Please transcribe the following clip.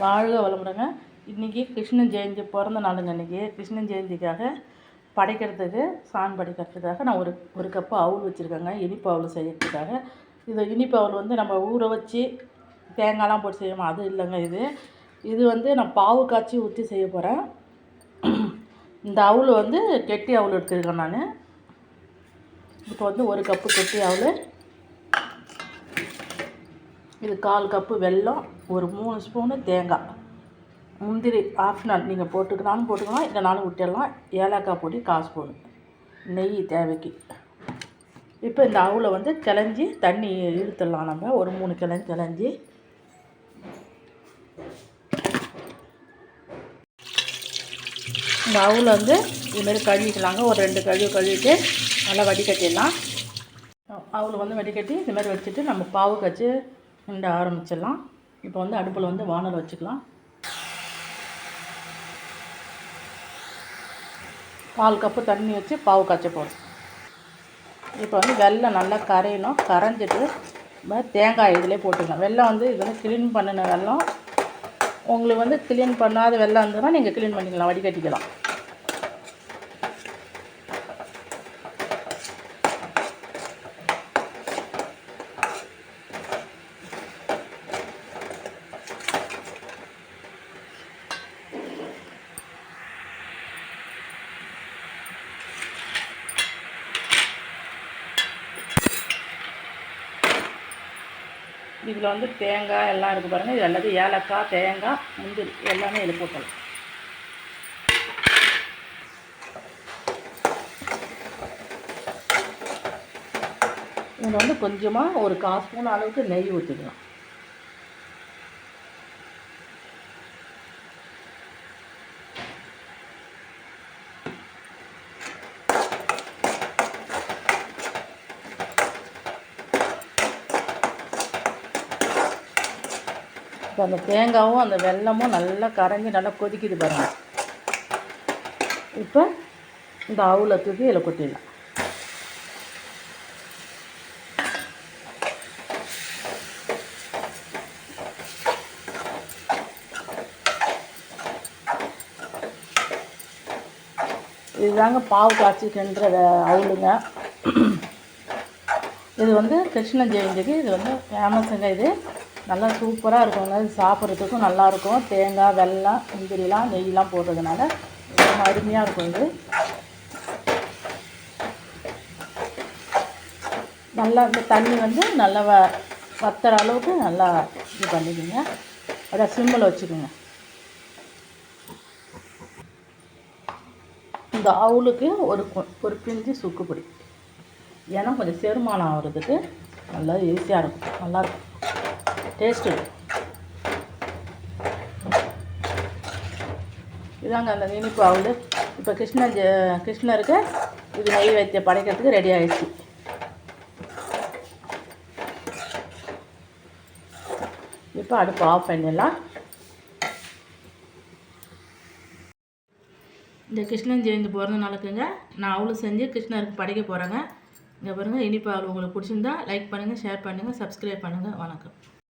வாழ்க வளமுடங்க. இன்றைக்கி கிருஷ்ண ஜெயந்தி பிறந்த நாளுங்க இன்றைக்கி கிருஷ்ண ஜெயந்திக்காக படைக்கிறதுக்கு சாண் படைக்கிறதுக்காக நான் ஒரு ஒரு கப்பு அவுள் வச்சுருக்கேங்க. இனிப்பு அவுள் செய்யறதுக்காக. இது இனிப்பு அவுள் வந்து நம்ம ஊற வச்சு தேங்காய்லாம் போட்டு செய்வோம் அது இல்லைங்க இது. இது வந்து நான் பாவு காய்ச்சி ஊற்றி செய்ய போகிறேன் இந்த அவுள் வந்து கெட்டி அவுள் எடுத்துருக்கேன் நான். இப்போ வந்து ஒரு கப்பு கெட்டி அவுள் இது கால் கப்பு வெல்லம் ஒரு மூணு ஸ்பூனு தேங்காய். முந்திரி ஆப்ஷனல் நீங்கள் போட்டுக்கலாம்னு போட்டுக்கலாம் இல்லைனாலும் விட்டுடலாம். ஏலக்காய் பொடி காசு ஸ்பூனு. நெய் தேவைக்கு. இப்போ இந்த அவில் வந்து கிளஞ்சி தண்ணி இழுத்துடலாம் நம்ம. ஒரு மூணு கிளஞ்சி கிளஞ்சி. இந்த அவில் வந்து இதுமாரி கழுவிக்கலாங்க. ஒரு ரெண்டு கழுவி கழுவிட்டு நல்லா வடிகட்டிடலாம். அவுளை வந்து வடிகட்டி இந்த மாதிரி வச்சுட்டு நம்ம பாவு காய்ச்சி கிண்ட ஆரம்பிச்சிடலாம். இப்போ வந்து அடுப்பில் வந்து வானல் வச்சுக்கலாம். கால் கப்பு தண்ணி வச்சு பாவு காய்ச்ச போடும் இப்போ வந்து வெள்ளம் நல்லா கரையணும். கரைஞ்சிட்டு நம்ம தேங்காய் இதிலே போட்டுக்கலாம். வெள்ளம் வந்து இது வந்து க்ளீன் பண்ணின வெள்ளம் உங்களுக்கு வந்து க்ளீன் பண்ணாத வெள்ளம் இருந்ததுன்னா நீங்கள் க்ளீன் பண்ணிக்கலாம் வடிகட்டிக்கலாம். இதில் வந்து தேங்காய் எல்லாம் இருக்குது பாருங்கள் இது எல்லாத்தையும் ஏலக்காய் தேங்காய் முந்திரி எல்லாமே இது போட்டலாம். இதில் வந்து கொஞ்சமாக ஒரு கால் ஸ்பூன் அளவுக்கு நெய் ஊற்றிக்கலாம் இப்போ அந்த தேங்காயும் அந்த வெல்லமும் நல்லா கரைஞ்சி நல்லா கொதிக்குது பாருங்கள் இப்போ இந்த அவுளை தூக்கி இதில் கொட்டிடலாம். இதுதாங்க பாவு காய்ச்சி அவுளுங்க. இது வந்து கிருஷ்ண ஜெயந்திக்கு இது வந்து ஃபேமஸுங்க இது. நல்லா சூப்பராக இருக்குங்க சாப்பிட்றதுக்கும் நல்லாயிருக்கும் தேங்காய் வெல்லம் முந்திரிலாம் நெய்லாம் போடுறதுனால ரொம்ப அருமையாக இருக்கும் இது. நல்லா இந்த தண்ணி வந்து நல்லா வ வத்துற அளவுக்கு நல்லா இது பண்ணிக்கோங்க. அதை சிம்மில் வச்சுக்கோங்க. இந்த அவுளுக்கு ஒரு ஒரு பிஞ்சு சுக்கு ஏன்னா கொஞ்சம் செருமானம் ஆகிறதுக்கு நல்லா ஈஸியாக இருக்கும். நல்லாயிருக்கும் டேஸ்ட்டு இதாங்க அந்த இனிப்பு அவுள் இப்போ கிருஷ்ணன் கிருஷ்ணருக்கு இது நெய்வேத்தியம் படைக்கிறதுக்கு ரெடி ஆகிடுச்சு இப்போ அடுப்பு ஆஃப் பண்ணிடலாம். இந்த கிருஷ்ணன் ஜெயந்தி பிறந்த நாளுக்குங்க நான் அவ்வளோ செஞ்சு கிருஷ்ணருக்கு படைக்க போகிறேங்க இங்கே பாருங்கள் இனிப்பு அவ்வளோ உங்களுக்கு பிடிச்சிருந்தா லைக் பண்ணுங்கள் ஷேர் பண்ணுங்கள் சப்ஸ்கிரைப் பண்ணுங்கள் வணக்கம்.